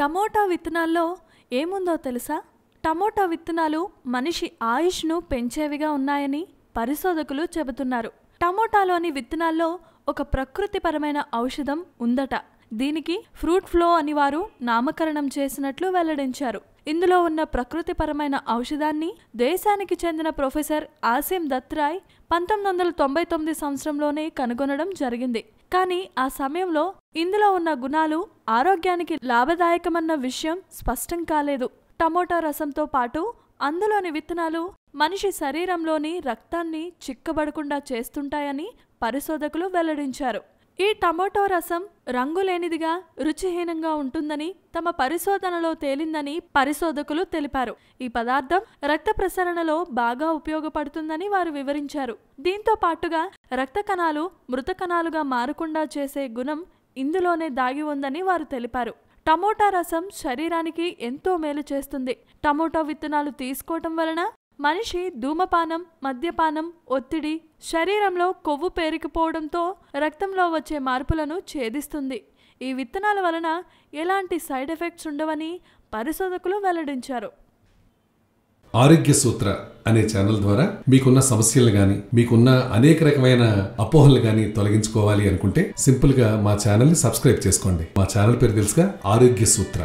Tomato విత్తనాల్లో ఏముందో తెలుసా? టమోటా విత్తనాలు మనిషి ఆయుష్ను పెంచేవిగా ఉన్నాయని పరిశోధకులు చెబుతున్నారు. టమోటాలోని విత్తనాల్లో ఒక ప్రకృతిపరమైన ఔషధం ఉందట. దీనికి ఫ్రూట్ ఫ్లో అని వారు నామకరణం చేసినట్లు వెల్లడించారు. ఇందులో ఉన్న ప్రకృతిపరమైన ఔషధాన్ని దేశానికి చెందిన ప్రొఫెసర్ ఆసిం దత్రాయ్ పంతొమ్మిది వందల తొంభై తొమ్మిది సంవత్సరంలోనే కనుగొనడం జరిగింది. కానీ ఆ సమయంలో ఇందులో ఉన్న గుణాలు ఆరోగ్యానికి లాభదాయకమన్న విషయం స్పష్టం కాలేదు. టమోటా రసంతో పాటు అందులోని విత్తనాలు మనిషి శరీరంలోని రక్తాన్ని చిక్కబడకుండా చేస్తుంటాయని పరిశోధకులు వెల్లడించారు. ఈ టమోటో రసం రంగులేనిదిగా రుచిహీనంగా ఉంటుందని తమ పరిశోధనలో తేలిందని పరిశోధకులు తెలిపారు. ఈ పదార్థం రక్త ప్రసరణలో బాగా ఉపయోగపడుతుందని వారు వివరించారు. దీంతో పాటుగా రక్త కణాలు మృత కణాలుగా మారకుండా చేసే గుణం ఇందులోనే దాగి ఉందని వారు తెలిపారు. టమోటా రసం శరీరానికి ఎంతో మేలు చేస్తుంది. టమోటా విత్తనాలు తీసుకోవటం వలన మనిషి ధూమపానం మద్యపానం ఒత్తిడి శరీరంలో కొవ్వు పేరుకుపోవడంతో రక్తంలో వచ్చే మార్పులను ఛేదిస్తుంది. ఈ విత్తనాల వలన ఎలాంటి సైడ్ ఎఫెక్ట్స్ ఉండవని పరిశోధకులు వెల్లడించారు. ఆరోగ్య సూత్ర అనే ఛానల్ ద్వారా మీకున్న సమస్యలు గాని మీకున్న అనేక రకమైన అపోహలు గాని తొలగించుకోవాలి అనుకుంటే సింపుల్గా మా ఛానల్ని సబ్స్క్రైబ్ చేసుకోండి. మా ఛానల్ పేరు తెలుసుగా ఆరోగ్య సూత్ర.